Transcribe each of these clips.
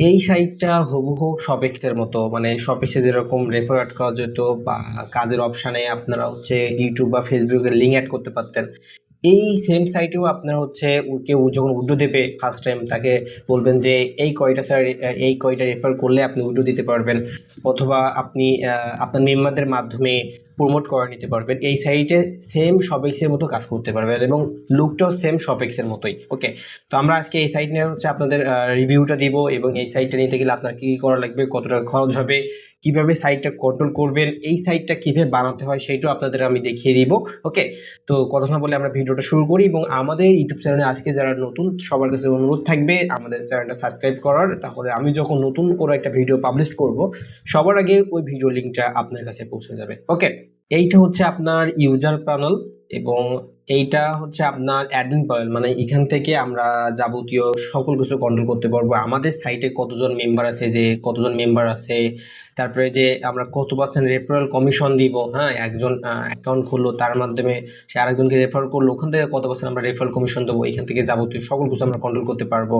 এই সাইটটা হুবহু শপেক্সের মতো। মানে শপেক্সে যেরকম রেফার অ্যাড করা যেত বা কাজের অপশানে আপনারা হচ্ছে ইউটিউব বা ফেসবুকের লিঙ্ক অ্যাড করতে পারতেন। এই সেম সাইটেও আপনারা হচ্ছে কেউ যখন উড্ডো দেবে ফার্স্ট টাইম তাকে বলবেন যে, এই কয়টা স্যার এই কয়টা রেফার করলে আপনি উড্ডো দিতে পারবেন? অথবা আপনি আপনার মেম্বারদের মাধ্যমে প্রমোট করে নিতে পারবেন। এই সাইটে সেম শপেক্সের মতো কাজ করতে পারবেন এবং লুকটাও সেম শপেক্সের মতোই ওকে তো আমরা আজকে এই সাইট নিয়ে হচ্ছে আপনাদের রিভিউটা দিব এবং এই সাইটটা নিতে গেলে আপনার কী করা লাগবে, কত টাকা খরচ হবে, কীভাবে সাইটটা কন্ট্রোল করবেন, এই সাইটটা কীভাবে বানাতে হয় সেইটাও আপনাদের আমি দেখিয়ে দিব ওকে তো কথা না বলে আমরা ভিডিওটা শুরু করি এবং আমাদের ইউটিউব চ্যানেলে আজকে যারা নতুন, সবার কাছে অনুরোধ থাকবে আমাদের চ্যানেলটা সাবস্ক্রাইব করার। তাহলে আমি যখন নতুন করে একটা ভিডিও পাবলিশ করব, সবার আগে ওই ভিডিও লিঙ্কটা আপনার কাছে পৌঁছে যাবে ওকে এইটা হচ্ছে আপনার ইউজার প্যানেল এবং এইটা হচ্ছে আপনার অ্যাডমিন প্যানেল মানে এখান থেকে আমরা যাবতীয় সকল কিছু কন্ট্রোল করতে পারব। আমাদের সাইটে কতজন মেম্বার আছে, যে কতজন মেম্বার আছে, তারপরে যে আমরা কত পার্সেন্ট রেফারেল কমিশন দিব হ্যাঁ একজন অ্যাকাউন্ট খুললো, তার মাধ্যমে সে আরেকজনকে রেফার করল, ওখান থেকে কত পার্সেন্ট আমরা রেফারেল কমিশন দেবো, এখান থেকে যাবতীয় সকল কিছু আমরা কন্ট্রোল করতে পারব।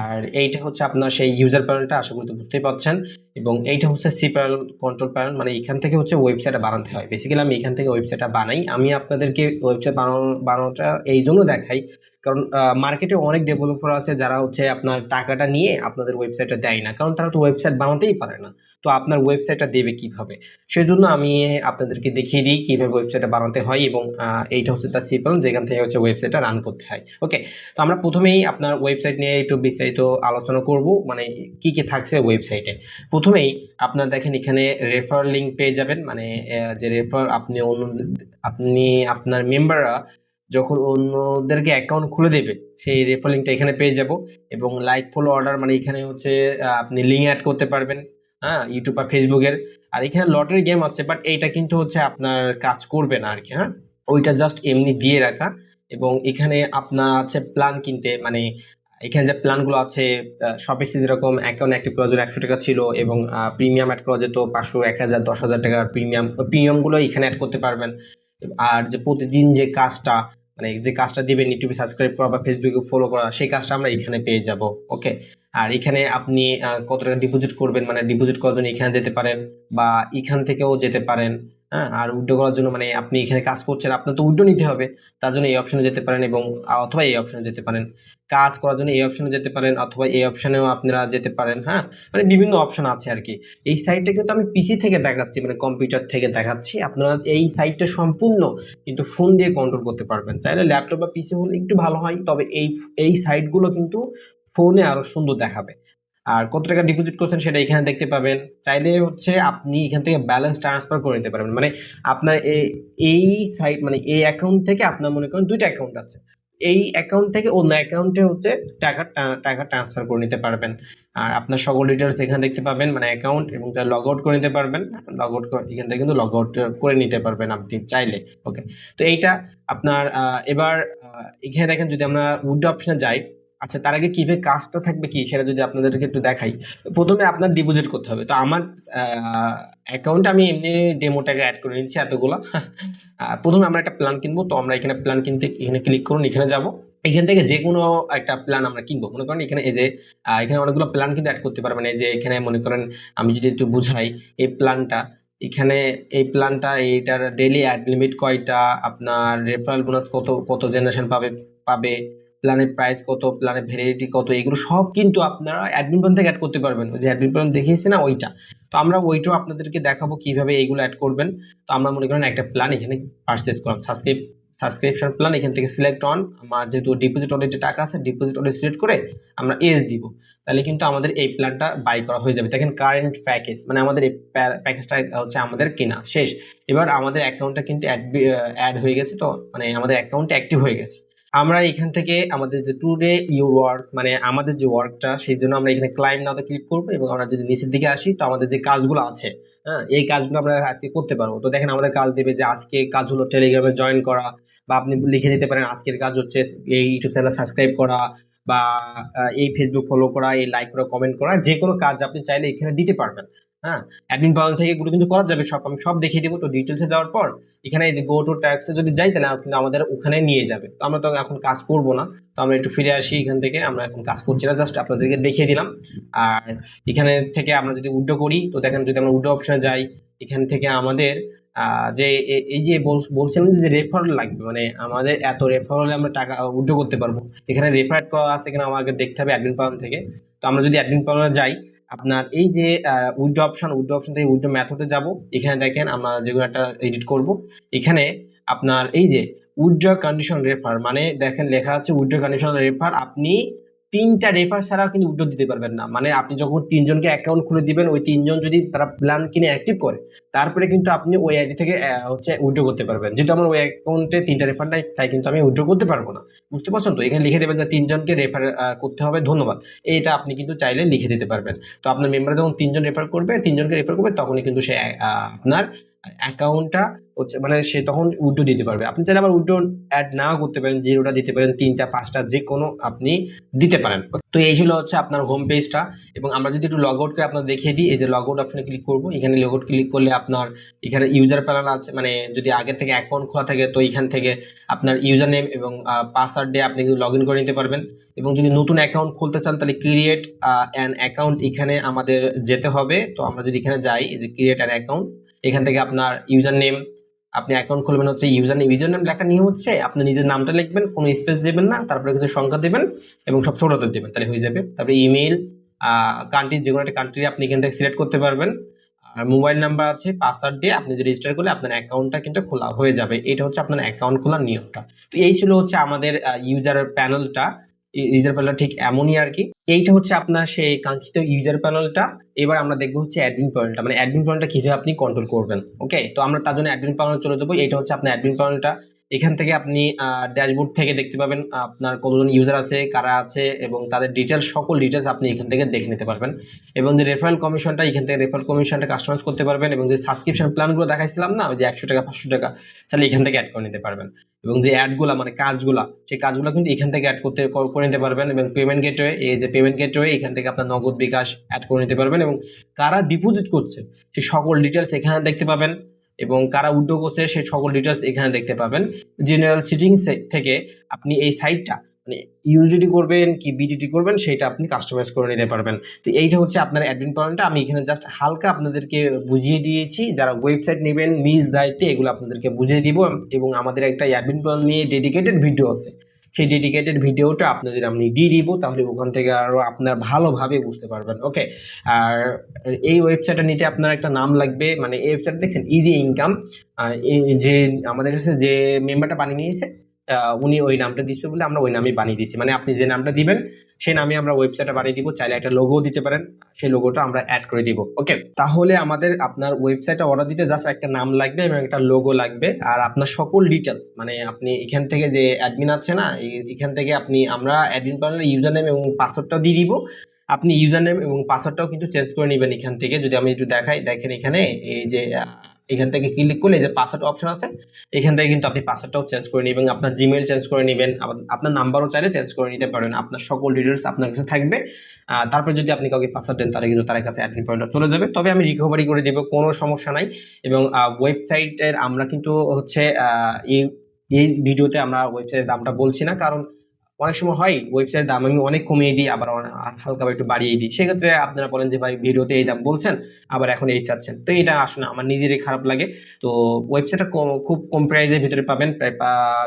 আর এইটা হচ্ছে আপনার সেই ইউজার প্যানেলটা আশা করি বুঝতেই পারছেন। এবং এইটা হচ্ছে সি প্যানেল কন্ট্রোল প্যানেল মানে এখান থেকে হচ্ছে ওয়েবসাইটটা বানাতে হয়। বেসিক্যালি আমি এখান থেকে ওয়েবসাইটটা বানাই। আমি আপনাদেরকে ওয়েবসাইট বানানো বানানোটা এই জন্য দেখাই কারণ মার্কেটে অনেক ডেভেলপার আছে যারা হচ্ছে আপনার টাকাটা নিয়ে আপনাদের ওয়েবসাইটটা দেয় না। কারণ তারা তো ওয়েবসাইট বানাতেই পারে না। তো আপনার ওয়েবসাইটটা দেবে কীভাবে? সেই জন্য আমি আপনাদেরকে দেখিয়ে দিই কীভাবে ওয়েবসাইটটা বানাতে হয় এবং এইটা হচ্ছে তার সিপল যেখান থেকে হচ্ছে ওয়েবসাইটটা রান করতে হয়। ওকে তো আমরা প্রথমেই আপনার ওয়েবসাইট নিয়ে একটু বিস্তারিত আলোচনা করব মানে কি কি থাকছে ওয়েবসাইটে প্রথমেই আপনার দেখেন এখানে রেফার লিঙ্ক পেয়ে যাবেন মানে যে রেফার আপনি অন্য, আপনি আপনার মেম্বাররা যখন অন্যদেরকে অ্যাকাউন্ট খুলে দেবে, সেই রেফার লিঙ্কটা এখানে পেয়ে যাব এবং লাইক ফলো অর্ডার মানে এখানে হচ্ছে আপনি লিঙ্ক অ্যাড করতে পারবেন হ্যাঁ ইউটিউব বা ফেসবুকের আর এখানে লটারি গেম আছে বাট এইটা কিন্তু হচ্ছে আপনার কাজ করবে না আর কি হ্যাঁ। ওইটা জাস্ট এমনি দিয়ে রাখা এবং এখানে আপনার আছে প্ল্যান কিনতে মানে এখানে যে প্ল্যানগুলো আছে শপেক্সে যেরকম অ্যাকাউন্ট করার জন্য একশো টাকা ছিল এবং প্রিমিয়াম অ্যাড করা যেত পাঁচশো, এক হাজার, দশ হাজার টাকার প্রিমিয়াম প্রিমিয়ামগুলো এখানে অ্যাড করতে পারবেন। আর যে প্রতিদিন যে কাজটা মানে যে কাজটা দিবেন ইউটিউবে সাবস্ক্রাইব করা বা ফেসবুকে ফলো করা, সেই কাজটা আমরা এখানে পেয়ে যাব ওকে আর এখানে আপনি কত টাকা ডিপোজিট করবেন? মানে ডিপোজিট করার জন্য এখানে যেতে পারেন বা এখান থেকেও যেতে পারেন। হ্যাঁ? আর উইড্রো করার জন্য মানে আপনি এখানে কাজ করছেন, আপনার তো উইড্রো নিতে হবে। তার জন্য এই অপশনে যেতে পারেন এবং অথবা এই অপশনে যেতে পারেন। কাজ করার জন্য এই অপশনে যেতে পারেন অথবা এই অপশনেও আপনারা যেতে পারেন হ্যাঁ? মানে বিভিন্ন অপশন আছে আর কি। এই সাইটটা কিন্তু আমি পিসি থেকে দেখাচ্ছি মানে কম্পিউটার থেকে দেখাচ্ছি। আপনারা এই সাইটটা সম্পূর্ণ কিন্তু ফোন দিয়ে কন্ট্রোল করতে পারবেন। চাইলে ল্যাপটপ বা পিসি হলে একটু ভালো হয়, তবে এই এই সাইটগুলো কিন্তু ফোনে আরও সুন্দর দেখাবে। আর কত টাকা ডিপোজিট করছেন সেটা এখানে দেখতে পাবেন। চাইলে হচ্ছে আপনি এখান থেকে ব্যালেন্স ট্রান্সফার করে নিতে পারবেন। মানে আপনার এই সাইট মানে এই অ্যাকাউন্ট থেকে আপনার মনে করেন দুইটা অ্যাকাউন্ট আছে। এই অ্যাকাউন্ট থেকে অন্য অ্যাকাউন্টে হচ্ছে টাকা টাকা ট্রান্সফার করে নিতে পারবেন। আর আপনার সকল ডিটেলস এখানে দেখতে পাবেন। মানে অ্যাকাউন্ট এবং যা লগ আউট করে নিতে পারবেন। লগ আউট এখান থেকে কিন্তু লগ আউট করে নিতে পারবেন আপনি চাইলে। ওকে তো এইটা আপনার এবার এখানে দেখেন যদি আমরা উড অপশনে যাই আচ্ছা তার আগে কীভাবে কাজটা থাকবে কি? সেটা যদি আপনাদেরকে একটু দেখাই। প্রথমে আপনার ডিপোজিট করতে হবে। তো আমার অ্যাকাউন্টে আমি এমনি ডেমোটাকে অ্যাড করে নিচ্ছি এতগুলো। প্রথমে আমরা একটা প্ল্যান কিনবো। তো আমরা এখানে প্ল্যান কিনতে, এখানে ক্লিক করুন, এখানে যাব। এখান থেকে যে কোনো একটা প্ল্যান আমরা কিনবো। মনে করেন এখানে এই যে এখানে অনেকগুলো প্ল্যান কিন্তু অ্যাড করতে পারবেন। এই যে এখানে মনে করেন আমি যদি একটু বুঝাই, এই প্ল্যানটা এখানে এই প্ল্যানটা এইটার ডেলি অ্যাড লিমিট কয়টা? আপনার রেফারেল বোনাস কত কত জেনারেশন পাবে পাবে? প্ল্যানের প্রাইস কত প্ল্যানের ভ্যালিডিটি কত, এগুলো সব কিন্তু আপনারা অ্যাডমিন প্ল্যান থেকে অ্যাড করতে পারবেন। যে অ্যাডমিন প্ল্যান দেখিয়েছি না, ওইটা। তো আমরা ওইটাও আপনাদেরকে দেখাবো কীভাবে এইগুলো অ্যাড করবেন। তো আমরা মনে করেন একটা প্ল্যান এখানে পারচেস করলাম। সাবস্ক্রাইব সাবস্ক্রিপশন প্ল্যান এখান থেকে সিলেক্ট অন আমার যেহেতু ডিপোজিট যে টাকা আছে ডিপোজিট অর্ডার সিলেক্ট করে আমরা এস দিব। তাহলে কিন্তু আমাদের এই প্ল্যানটা বাই করা হয়ে যাবে। দেখেন কারেন্ট প্যাকেজ মানে আমাদের এই প্যাকেজটা হচ্ছে আমাদের কেনা, শেষ। এবার আমাদের অ্যাকাউন্টটা কিন্তু অ্যাড হয়ে গেছে তো মানে আমাদের অ্যাকাউন্ট অ্যাক্টিভ হয়ে গেছে। আমরা এখান থেকে আমাদের যে টুডে ইউর ওয়ার্ক মানে আমাদের যে ওয়ার্কটা সেই জন্য আমরা এখানে ক্লাইম নাওতে ক্লিক করব এবং আমরা যদি নিচের দিকে আসি, তো আমাদের যে কাজগুলো আছে হ্যাঁ এই কাজগুলো আমরা আজকে করতে পারব। তো দেখেন আমাদের কাজ দেবে যে আজকে কাজ হলো টেলিগ্রামে জয়েন করা, বা আপনি লিখে দিতে পারেন আজকের কাজ হচ্ছে এই ইউটিউব চ্যানেল সাবস্ক্রাইব করা, বা এই ফেসবুক ফলো করা, এই লাইক করা কমেন্ট করা, যে কোনো কাজ আপনি চাইলে এখানে দিতে পারবেন। হ্যাঁ? অ্যাডমিন প্যানেল থেকে এগুলো কিন্তু করা যাবে, সব আমি সব দেখিয়ে দেবো। তো ডিটেলসে যাওয়ার পর, এখানে এই যে গো টু ট্যাক্সে যদি যাই, তাহলে কিন্তু আমাদের ওখানে নিয়ে যাবে। তো আমরা তো এখন কাজ করব না। তো আমরা একটু ফিরে আসি এখান থেকে, আমরা এখন কাজ করছি না জাস্ট আপনাদেরকে দেখিয়ে দিলাম। আর এখানে থেকে আমরা যদি উড্ডো করি, তো দেখেন যদি আমরা উড্ডো অপশনে যাই, এখান থেকে আমাদের যে এই যে বল- বলছিলাম যে রেফারেল লাগবে মানে আমাদের এত রেফারেলে আমরা টাকা উড্ডো করতে পারব। এখানে রেফারেট করা আছে এখানে আমাকে দেখতে হবে অ্যাডমিন প্যানেল থেকে। তো আমরা যদি অ্যাডমিন প্যানেলে যাই আপনার এই যে উইড্রো অপশন উইড অপশন থেকে উইড্রো মেথডে যাব। এখানে দেখেন আমরা যেগুলো একটা এডিট করব। এখানে আপনার এই যে উইড্রো কন্ডিশন রেফার মানে দেখেন লেখা আছে উইড্রো কন্ডিশন রেফার। আপনি তিনটা রেফার ছাড়া কিন্তু উইড্রো দিতে পারবেন না। মানে আপনি যখন তিনজনকে অ্যাকাউন্ট খুলে দিবেন, ওই তিনজন যদি তারা প্ল্যান কিনে অ্যাক্টিভ করে, তারপরে কিন্তু আপনি ওই আইডি থেকে হচ্ছে উইড্রো করতে পারবেন। যেহেতু আমার ওই অ্যাকাউন্টে তিনটা রেফার নাই, তাই কিন্তু আমি উইড্রো করতে পারব না। বুঝতে পারছেন তো? এখানে লিখে দেবেন যে তিনজনকে রেফার করতে হবে, ধন্যবাদ। এইটা আপনি কিন্তু চাইলে লিখে দিতে পারবেন। তো আপনার মেম্বার যখন তিনজন রেফার করবে, তিনজনকে রেফার করবে, তখনই কিন্তু সে আপনার অ্যাকাউন্টটা হচ্ছে মানে সে তখন উইড্রো দিতে পারবে। আপনি চাইলে আবার উইড্রো অ্যাড নাও করতে পারেন জিরোটা দিতে পারেন, তিনটা, পাঁচটা যে কোনো আপনি দিতে পারেন। তো এই ছিল হচ্ছে আপনার হোম পেজটা এবং আমরা যদি একটু লগ আউট করে আপনার দেখিয়ে দিই, এই যে লগ আউট অপশনে ক্লিক করব, এখানে লগ আউট ক্লিক করলে আপনার এখানে ইউজার প্যানেল আছে মানে যদি আগে থেকে অ্যাকাউন্ট খোলা থাকে, তো এখান থেকে আপনার ইউজার নেম এবং পাসওয়ার্ড দিয়ে আপনি কিন্তু লগ ইন করে নিতে পারবেন। এবং যদি নতুন অ্যাকাউন্ট খুলতে চান, তাহলে ক্রিয়েট অ্যান অ্যাকাউন্ট এখানে আমাদের যেতে হবে। তো আমরা যদি এখানে যাই, এই যে ক্রিয়েট অ্যান অ্যাকাউন্ট এখান থেকে আপনার ইউজার নেম আপনি অ্যাকাউন্ট খুলবেন হচ্ছে ইউজার নেম ইউজার নেম লেখার নিয়ম হচ্ছে আপনি নিজের নামটা লিখবেন, কোনো স্পেস দেবেন না, তারপরে কিছু সংখ্যা দেবেন এবং সব ছোটোতে দেবেন, তাহলে হয়ে যাবে। তারপরে ইমেল কান্ট্রি যে কোনো একটা কান্ট্রি আপনি এখান থেকে সিলেক্ট করতে পারবেন। আর মোবাইল নাম্বার আছে পাসওয়ার্ড দিয়ে আপনি যদি রেজিস্টার করলে আপনার অ্যাকাউন্টটা কিন্তু খোলা হয়ে যাবে। এটা হচ্ছে আপনার অ্যাকাউন্ট খোলার নিয়মটা। তো এই ছিল হচ্ছে আমাদের ইউজার প্যানেলটা ইউজার প্যানেল ঠিক এমনই আর কি। এইটা হচ্ছে আপনার সেই কাঙ্ক্ষিত ইউজার প্যানেলটা এবার আমরা দেখব হচ্ছে অ্যাডমিন প্যানেলটা মানে অ্যাডমিন প্যানেলটা কীভাবে আপনি কন্ট্রোল করবেন ওকে তো আমরা তার জন্য অ্যাডমিন প্যানেল চলে যাব। এইটা হচ্ছে আপনার অ্যাডমিন প্যানেলটা এখান থেকে আপনি ড্যাশবোর্ড থেকে দেখতে পাবেন আপনার কতজন ইউজার আছে, কারা আছে, এবং তাদের ডিটেলস সকল ডিটেলস আপনি এখান থেকে দেখে নিতে পারবেন। এবং যে রেফারেল কমিশনটা এখান থেকে রেফারেল কমিশনটা কাস্টমাইজ করতে পারবেন, এবং যে সাবস্ক্রিপশন প্ল্যানগুলো দেখাইছিলাম না যে একশো টাকা, পাঁচশো টাকা, তাহলে এখান থেকে অ্যাড করে নিতে পারবেন। এবং যে অ্যাডগুলো মানে কাজগুলো, সেই কাজগুলো কিন্তু এখান থেকে অ্যাড করতে করে নিতে পারবেন, এবং পেমেন্ট গেটওয়ে এই যে পেমেন্ট গেটওয়ে এখান থেকে আপনার নগদ বিকাশ অ্যাড করে নিতে পারবেন, এবং কারা ডিপোজিট করছে, সেই সকল ডিটেলস এখানে দেখতে পাবেন। এবং কারা উদ্যোগ করছে সেই সকল ডিটেলস এখানে দেখতে পাবেন। জেনারেল সিটিং থেকে আপনি এই সাইটটা মানে ইউজিটি করবেন কি বিডিটি করবেন সেটা আপনি কাস্টমাইজ করে নিতে পারবেন। তো এইটা হচ্ছে আপনার অ্যাডমিন পয়েন্টটা আমি এখানে জাস্ট হালকা আপনাদেরকে বুঝিয়ে দিয়েছি। যারা ওয়েবসাইট নেবেন, নিজ দায়িত্বে এগুলো আপনাদেরকে বুঝিয়ে দিব এবং আমাদের একটা অ্যাডমিন পয়েন্ট নিয়ে ডেডিকেটেড ভিডিও আছে। সেই ডেডিকেটেড ভিডিওটা আপনাদের আমি দিয়ে দিব, তাহলে ওখান থেকে আরও আপনার ভালোভাবে বুঝতে পারবেন ওকে আর এই ওয়েবসাইটটা নিতে আপনার একটা নাম লাগবে মানে এই ওয়েবসাইট দেখছেন ইজি ইনকাম যে আমাদের কাছে যে মেম্বারটা বানিয়ে নিয়েছে উনি ওই নামটা দিচ্ছে বলে আমরা ওই নামই বানিয়ে দিয়েছি। মানে আপনি যে নামটা দিবেন, সেই নামে আমরা ওয়েবসাইটটা বানিয়ে দিব, চাইলে একটা লোগো দিতে পারেন, সেই লোগোটা আমরা অ্যাড করে দিব। ওকে তাহলে আমাদের আপনার ওয়েবসাইটে অর্ডার দিতে জাস্ট একটা নাম লাগবে এবং একটা লোগো লাগবে। আর আপনার সকল ডিটেলস মানে আপনি এখান থেকে যে অ্যাডমিন আছে না এখান থেকে আপনি, আমরা অ্যাডমিন প্যানেলের ইউজার নেম এবং পাসওয়ার্ডটা দিয়ে দিব। আপনি ইউজার নেম এবং পাসওয়ার্ডটাও কিন্তু চেঞ্জ করে নেবেন এখান থেকে। যদি আমি একটু দেখাই, দেখেন এখানে এই যে এখান থেকে ক্লিক করলে যে পাসওয়ার্ড অপশন আছে। এখান থেকে কিন্তু আপনি পাসওয়ার্ডটাও চেঞ্জ করে নেবেন, আপনার জিমেল চেঞ্জ করে নেবেন আপনার নাম্বারও চাইলে চেঞ্জ করে নিতে পারেন। আপনার সকল ডিটেলস আপনার কাছে থাকবে। তারপর যদি আপনি কাউকে পাসওয়ার্ড দেন, তাহলে কিন্তু তার কাছে অ্যাডমিন পয়েন্টটা চলে যাবে। তবে আমি রিকভারি করে দেবো, কোনো সমস্যা নাই। এবং ওয়েবসাইটের আমরা কিন্তু হচ্ছে এই এই ভিডিওতে আমরা ওয়েবসাইটের দামটা বলছি না। কারণ অনেক সময় হয় ওয়েবসাইটের দাম আমি অনেক কমিয়ে দিই, আবার হালকা একটু বাড়িয়ে দিই। সেক্ষেত্রে আপনারা বলেন যে, ভাই, ভিডিওতে এই দাম বলছেন, আবার এখন এই চাচ্ছেন। তো এটা আসলে আমার নিজেরই খারাপ লাগে। তো ওয়েবসাইটটা খুব কম প্রাইসের ভিতরে পাবেন, প্রায়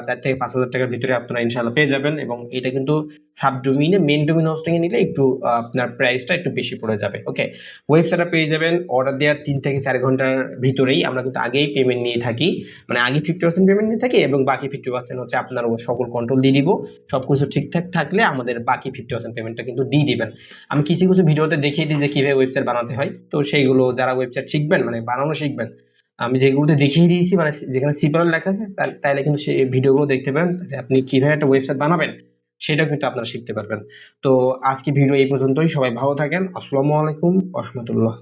চার থেকে পাঁচ হাজার টাকার ভিতরে আপনারা ইনশাল্লাহ পেয়ে যাবেন এবং এটা কিন্তু সাব ডোমিনে মেন ডোমিন হোস্টিংয়ে নিলে একটু আপনার প্রাইসটা একটু বেশি পড়ে যাবে। ওকে ওয়েবসাইটটা পেয়ে যাবেন অর্ডার দেওয়ার তিন থেকে চার ঘণ্টার ভিতরেই আমরা কিন্তু আগেই পেমেন্ট নিয়ে থাকি। মানে আগে ফিফটি পার্সেন্ট পেমেন্ট নিয়ে থাকি এবং বাকি ফিফটি পার্সেন্ট হচ্ছে আপনার সকল কন্ট্রোল দিয়ে দিব। সব কিছু ঠিকঠাক থাকলে আমাদের বাকি ফিফটি পার্সেন্ট পেমেন্টটা কিন্তু দিয়ে দিবেন। আমি কিছু কিছু ভিডিওতে দেখিয়ে দিই যে কীভাবে ওয়েবসাইট বানাতে হয়। তো সেইগুলো যারা ওয়েবসাইট শিখবেন মানে বানানো শিখবেন, আমি যেগুলোতে দেখিয়ে দিয়েছি মানে যেখানে সিপার লেখা আছে তাইলে কিন্তু সেই ভিডিওগুলো দেখতে পারেন তাহলে আপনি কীভাবে একটা ওয়েবসাইট বানাবেন, সেটাও কিন্তু আপনারা শিখতে পারবেন। তো আজকে ভিডিও এই পর্যন্তই, সবাই ভালো থাকেন। আসসালামু আলাইকুম রহমতুল্লাহ।